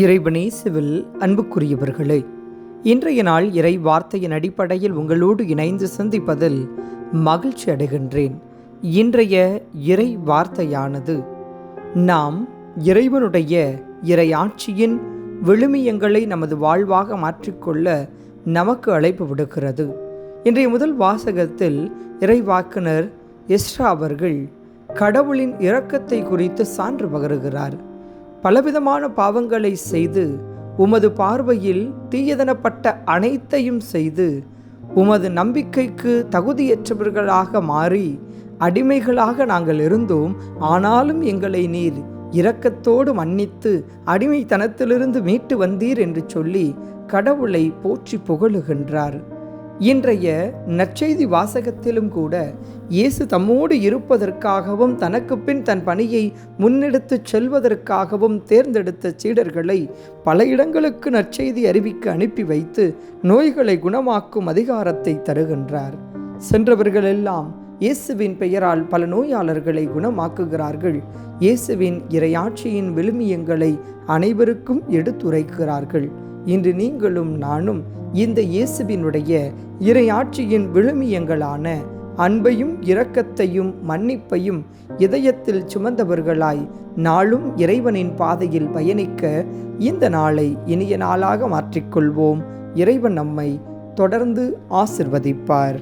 இறைவனேசுவில் அன்புக்குரியவர்களே இன்றைய நாள் இறை வார்த்தையின் அடிப்படையில் உங்களோடு இணைந்து சந்திப்பதில் மகிழ்ச்சி அடைகின்றேன். இன்றைய இறை வார்த்தையானது நாம் இறைவனுடைய இறையாட்சியின் விழுமியங்களை நமது வாழ்வாக மாற்றிக்கொள்ள நமக்கு அழைப்பு விடுக்கிறது. இன்றைய முதல் வாசகத்தில் இறைவாக்குனர் எஸ்ரா அவர்கள் கடவுளின் இரக்கத்தை குறித்து சான்று பகருகிறார். பலவிதமான பாவங்களை செய்து உமது பார்வையில் தீயதனப்பட்ட அனைத்தையும் செய்து உமது நம்பிக்கைக்கு தகுதியற்றவர்களாக மாறி அடிமைகளாக நாங்கள் இருந்தோம். ஆனாலும் எங்களை நீர் இரக்கத்தோடு மன்னித்து அடிமைத்தனத்திலிருந்து மீட்டு வந்தீர் என்று சொல்லி கடவுளை போற்றி புகழுகின்றார். இன்றைய நற்செய்தி வாசகத்திலும் கூட இயேசு தம்மோடு இருப்பதற்காகவும் தனக்கு பின் தன் பணியை முன்னெடுத்துச் செல்வதற்காகவும் தேர்ந்தெடுத்த சீடர்களை பல இடங்களுக்கு நற்செய்தி அறிவிக்க அனுப்பி வைத்து நோய்களை குணமாக்கும் அதிகாரத்தை தருகின்றார். சென்றவர்களெல்லாம் இயேசுவின் பெயரால் பல நோயாளர்களை குணமாக்குகிறார்கள். இயேசுவின் இறையாட்சியின் விழுமியங்களை அனைவருக்கும் எடுத்துரைக்கிறார்கள். இன்று நீங்களும் நானும் இந்த இயேசுவினுடைய இறையாட்சியின் விழுமியங்களான அன்பையும் இரக்கத்தையும் மன்னிப்பையும் இதயத்தில் சுமந்தவர்களாய் நாளும் இறைவனின் பாதையில் பயணிக்க இந்த நாளை இனிய நாளாக மாற்றிக்கொள்வோம். இறைவன் நம்மை தொடர்ந்து ஆசிர்வதிப்பார்.